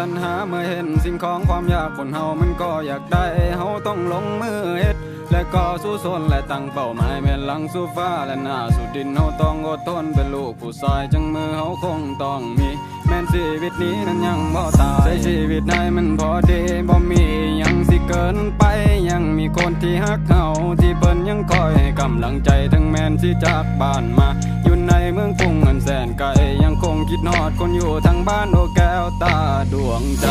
ตัณหาเมื่อเห็นสิ่งของความอยากคนเฮามันก็อยากได้เฮาต้องลงมือเฮ็ดและก็สู้สนและตั้งเป้าหมายแม่นหลังสู่ฟ้าและหน้าสู่ดินเฮาต้องอดทนเป็นลูกผู้ชายจังมือเฮาคงต้องมี แม้นชีวิตนี้นั้นยังบ่ตายใช้ชีวิตในมันพอดีบ่มียังสิเกินไปยังมีคนที่ฮักเฮาที่เปิ้นยังคอยให้กำลังใจทั้งแม้นสิจากบ้านมา อยู่ในเมืองกรุงอันแสนไกล คิดนอดคนอยู่ทางบ้านโอแก้วตาดวงใจ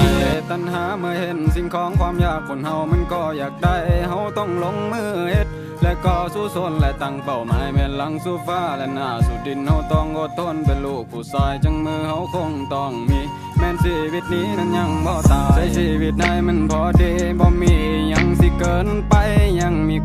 ตัณหาเมื่อเห็นสิ่งของความอยากคนเฮามันก็อยากได้เฮาต้องลงมือเฮ็ดและก็สู้สนและตั้งเป้าหมายแม่นหลังสู่ฟ้าและหน้าสู่ดินเฮาต้องอดทนเป็นลูกผู้ชายจังมือเฮาคงต้องมีแม้นชีวิตนี้นั้นยังบ่ตายใช้ชีวิตในมันพอดีบ่มียังสิเกินไป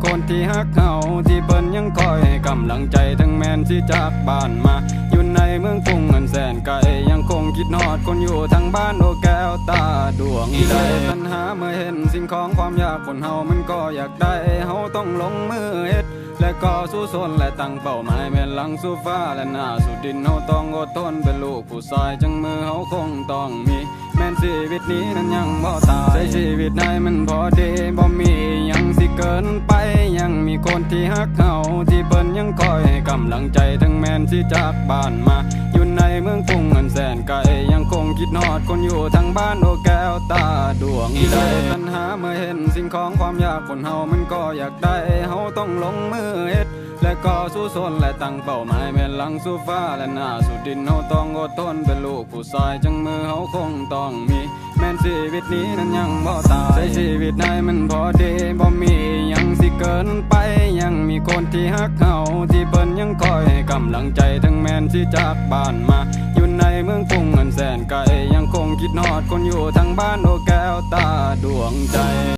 คนที่ฮักเฮาที่เปิ้นยังคอยให้กำลังใจทั้งแม้นสิจากบ้านมา อยู่ในเมืองกรุงอันแสนไกลยังคงคิดนอดคนอยู่ทางบ้านโอแก้วตาดวงใจตัณหาเมื่อเห็นสิ่งของความอยากคนเฮามันก็อยากได้เฮาต้องลงมือเฮ็ดและก็สู้สนและตั้งเป้าหมายแม่นหลังสู่ฟ้าและหน้าสู่ดินเฮาต้องอดทนเป็นลูกผู้ชายจังมือเฮาคงต้องมีแม้นชีวิตนี้นั้นยังบ่ตายใช้ชีวิตในมันพอดีบ่มียังสิเกินไป ฮักเฮาที่เปิ้นยังคอยให้กำลังใจทั้งแม้นสิจากบ้านมา อยู่ในเมืองกรุงอันแสนไกลยังคงคิดนอดคนอยู่ทางบ้านโอแก้วตาดวงใจตัณหาเมื่อเห็นสิ่งของความยากคนเฮามันก็อยากได้เฮาต้องลงมือเฮ็ดและก็สู้สนและตั้งเป้าหมายแม่นหลังสู่ฟ้าและหน้าสู่ดินเฮาต้องอดทนเป็นลูกผู้ชายจังมือเฮาคงต้องมีแม้นชีวิตนี้นั้นยังบ่ตายใช้ชีวิตในมันพอดีบ่มียังสิเกินไป ฮักเฮาที่เปิ้นยังคอยให้กำลังใจทั้งแมนที่จากบ้านมา อยู่ในเมืองกรุงอันแสนไกลยังคงคิดนอดคนอยู่ทางบ้านโอแก้วตาดวงใจ